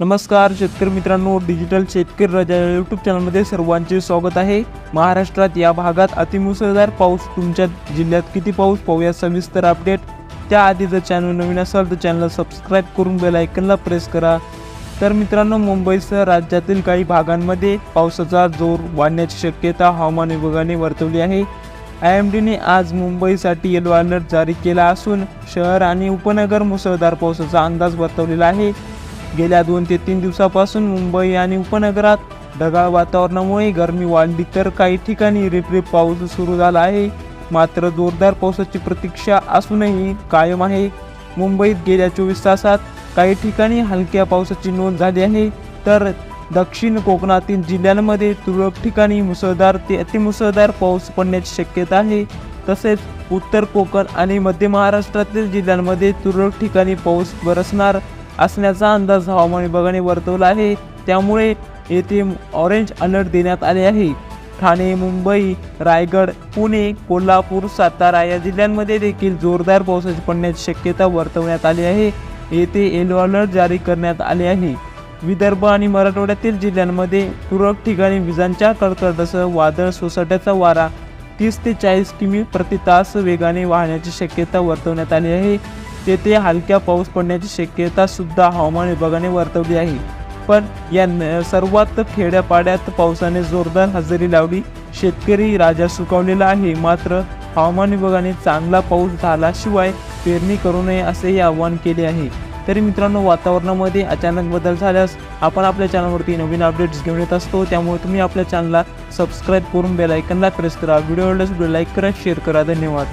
नमस्कार शेतकरी मित्रांनो डिजिटल शेतकरी राजा यूट्यूब चॅनलमध्ये सर्वांचे स्वागत आहे. महाराष्ट्रात या भागात अतिमुसळधार पाऊस तुमच्या जिल्ह्यात किती पाऊस पाहूया सविस्तर अपडेट त्याआधी जर चॅनल नवीन असाल तर चॅनल सबस्क्राईब करून बेल आयकनला प्रेस करा. तर मित्रांनो मुंबईसह राज्यातील काही भागांमध्ये पावसाचा जोर वाढण्याची शक्यता हवामान विभागाने वर्तवली आहे. आय एम डीने आज मुंबईसाठी येलो अलर्ट जारी केला असून शहर आणि उपनगर मुसळधार पावसाचा अंदाज वर्तवलेला आहे. गेल्या दोन ते तीन दिवसापासून मुंबई आणि उपनगरात ढगाळ वातावरणामुळे गरमी वाढली तर काही ठिकाणी रिपरिप पाऊस सुरू झाला आहे. मात्र जोरदार पावसाची प्रतीक्षा असूनही कायम आहे. मुंबईत गेल्या चोवीस तासात काही ठिकाणी हलक्या पावसाची नोंद झाली आहे. तर दक्षिण कोकणातील जिल्ह्यांमध्ये तुरळक ठिकाणी मुसळधार ते अतिमुसळधार पाऊस पडण्याची शक्यता आहे. तसेच उत्तर कोकण आणि मध्य महाराष्ट्रातील जिल्ह्यांमध्ये तुरळक ठिकाणी पाऊस बरसणार. असण्याचा अंदाज हवामान विभागाने वर्तवला आहे. त्यामुळे येथे ऑरेंज अलर्ट देण्यात आले आहे. ठाणे मुंबई रायगड पुणे कोल्हापूर सातारा या जिल्ह्यांमध्ये देखील जोरदार पावसाची पडण्याची शक्यता वर्तवण्यात आली आहे. येथे येलो अलर्ट जारी करण्यात आले आहे. विदर्भ आणि मराठवाड्यातील जिल्ह्यांमध्ये तुरळक ठिकाणी विजांच्या कडकडसह वादळ सोसाट्याचा वारा तीस ते चाळीस किमी प्रति तास वेगाने वाहण्याची शक्यता वर्तवण्यात आली आहे. तेथे हलक्या पाऊस पडण्याची शक्यता सुद्धा हवामान विभागाने वर्तवली आहे. पण या न- सर्वात खेड्यापाड्यात पावसाने जोरदार हजेरी लावली. शेतकरी राजा सुकावलेला आहे. मात्र हवामान विभागाने चांगला पाऊस झाल्याशिवाय पेरणी करू नये असेही आवाहन केले आहे. तरी मित्रांनो वातावरणामध्ये अचानक बदल झाल्यास आपण आपल्या चॅनलवरती नवीन अपडेट्स घेऊन येत असतो. त्यामुळे तुम्ही आपल्या चॅनलला सबस्क्राईब करून बेल आयकनला प्रेस करा. व्हिडिओ आवडल्यास व्हिडिओ लाईक करा शेअर करा. धन्यवाद.